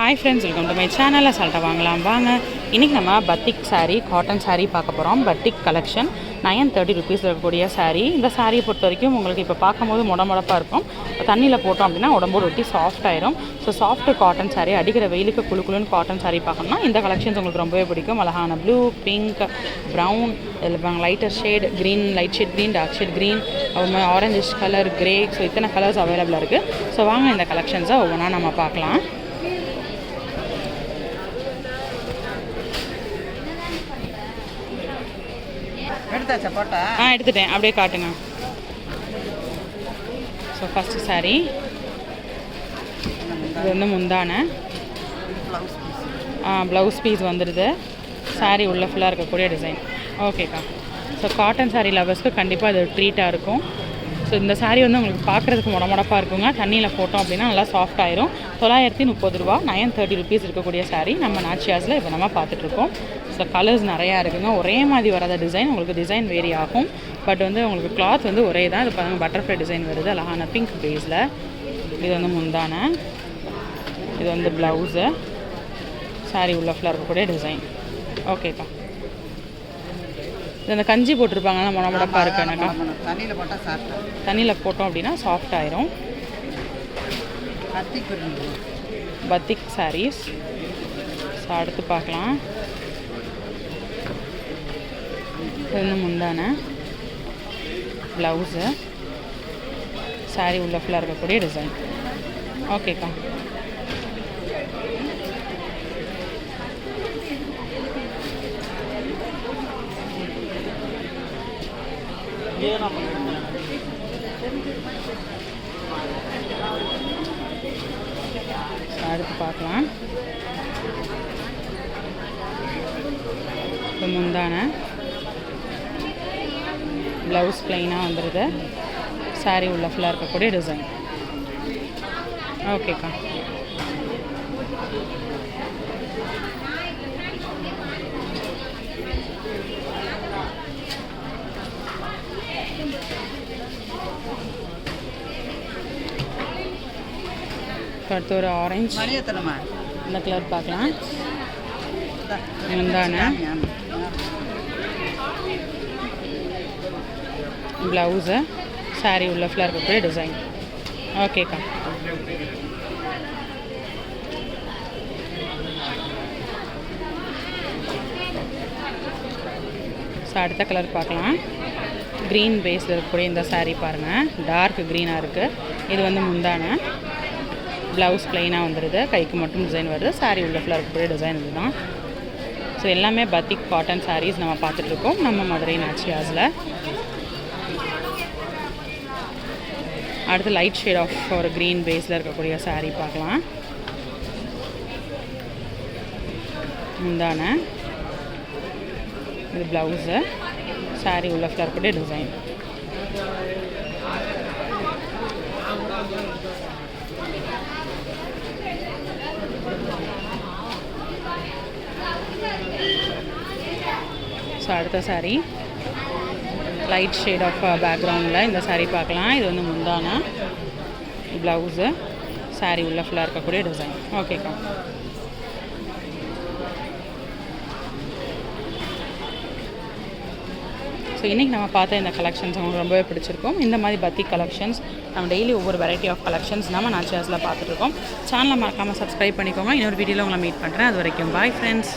Hi friends welcome to my சேனலில் சால்ட்டை வாங்கலாம். வாங்க. இன்றைக்கி நம்ம பத்திக் சாரீ காட்டன் சாரீ பார்க்க போகிறோம் batik collection nine thirty rupees இருக்கக்கூடிய சாரீ இந்த சாரியை பொறுத்த வரைக்கும் உங்களுக்கு இப்போ பார்க்கும்போது முடமுடப்பாக இருக்கும். தண்ணியில் போட்டோம் அப்படின்னா உடம்போடு ஒட்டி சாஃப்ட் ஆயிரும். ஸோ சாஃப்ட் காட்டன் சாரீ அடிக்கிற வெயிலுக்கு குளு குளுன்னு காட்டன் சாரீ பார்க்கணும்னா இந்த கலெக்ஷன்ஸ் உங்களுக்கு ரொம்பவே பிடிக்கும். அழகான ப்ளூ பிங்க் ப்ரௌன் இதில் lighter shade green light shade green dark shade green orangish colour grey so இத்தனை கலர்ஸ் அவைலபிளாக இருக்குது ஸோ வாங்க இந்த கலெக்ஷன்ஸை ஒவ்வொன்றா நம்ம பார்க்கலாம். எடுத்தாச்சா போட்டா ஆ எடுத்துட்டேன். அப்படியே காட்டுங்க. So first saree. இது வந்து முந்தான. பீஸ் ப்ளவுஸ் பீஸ் வந்துடுது saree உள்ள ஃபுல்லாக இருக்கக்கூடிய டிசைன் ஓகேக்கா ஸோ காட்டன் saree லவர்ஸ்க்கு கண்டிப்பாக அது ட்ரீட்டாக இருக்கும். ஸோ இந்த சாரீ வந்து உங்களுக்கு பார்க்குறதுக்கு முடமுடப்பாக இருக்குங்க. தண்ணியில் போட்டோம் அப்படின்னா நல்லா சாஃப்ட் ஆயிரும். தொள்ளாயிரத்தி முப்பது ரூபா நயன் தேர்ட்டி ருபீஸ் இருக்கக்கூடிய சாரீ நம்ம நாச்சியாஸில் இப்போ நம்ம பார்த்துட்ருக்கோம் ஸோ கலர்ஸ் நிறையா இருக்குங்க. ஒரே மாதிரி வராத டிசைன் உங்களுக்கு டிசைன் வேரி ஆகும் பட் வந்து உங்களுக்கு கிளாத் வந்து ஒரே தான். இது பாருங்க பட்டர்ஃப்ளை டிசைன் வருது. அழகான பிங்க் பேஸில் இது வந்து முந்தான. இது வந்து ப்ளவுஸு saree உள்ள ஃபுல்லாக இருக்கக்கூடிய டிசைன் ஓகேக்கா அந்த கஞ்சி போட்டிருப்பாங்கன்னா முட முடப்பாக இருக்கு எனக்கா தண்ணியில் போட்டால் சாப்பிட்டேன் தண்ணியில் போட்டோம் அப்படின்னா சாஃப்ட் ஆயிரும். பத்திக் சாரீஸ் ஸோ அடுத்து பார்க்கலாம். இது முந்தான. ப்ளவுஸு saree உள்ள ஃபுல்லாக இருக்கக்கூடிய டிசைன் ஓகேக்கா அடுத்து பார்க்கலாம். இப்போ முந்தான. ப்ளவுஸ் ப்ளைனாக வந்துடுது சாரீ உள்ள ஃபுல்லாக இருக்கக்கூடிய டிசைன் ஓகேக்கா அடுத்து ஒரு ஆரஞ்சு இந்த கலர் பார்க்கலாம். முந்தான ப்ளவுஸு saree உள்ள ஃபுல்லாக இருக்கக்கூடிய டிசைன் ஓகேக்கா ஸோ அடுத்த கலர் பார்க்கலாம். க்ரீன் பேஸில் இருக்கக்கூடிய இந்த saree பாருங்கள் டார்க் க்ரீனாக இருக்குது இது வந்து முந்தான. ப்ளவுஸ் ப்ளைனாக வந்துடுது கைக்கு மட்டும் டிசைன் வருது. சாரீ உள்ள ஃபுல்லாக இருக்கக்கூடிய டிசைன் இதுதான். ஸோ எல்லாமே பத்திக் காட்டன் சாரீஸ் நம்ம பார்த்துட்ருக்கோம் நம்ம மதுரை நாச்சியாஸில் அடுத்து லைட் ஷேட் ஆஃப் ஒரு க்ரீன் பேஸில் இருக்கக்கூடிய சாரீ பார்க்கலாம். முந்தான இது ப்ளவுஸு சாரீ உள்ள ஃபுல்லாக இருக்கக்கூடிய டிசைன் ஸோ அடுத்த சாரீ லைட் ஷேட் ஆஃப் பேக்ரவுண்டில் இந்த சாரீ பார்க்கலாம். இது வந்து முந்தானா. ப்ளவுஸு சாரீ உள்ள ஃபுல்லாக இருக்கக்கூடிய டிசைன் ஓகேக்கா ஸோ இன்றைக்கி நம்ம பார்த்த இந்த கலெக்ஷன்ஸ் உங்களுக்கு ரொம்பவே பிடிச்சிருக்கும். இந்த மாதிரி பத்தி கலெக்ஷன்ஸ் நம்ம டெய்லி ஒவ்வொரு வெரைட்டி ஆஃப் கலெக்ஷன்ஸ் நம்ம நான் சேர்ஸில் பார்த்துட்ருக்கோம் சேனலை மறக்காமல் சப்ஸ்கிரைப் பண்ணிக்கோங்க. இன்னொரு வீடியோவில் உங்களை மீட் பண்ணுறேன் அது வரைக்கும் பாய் ஃப்ரெண்ட்ஸ்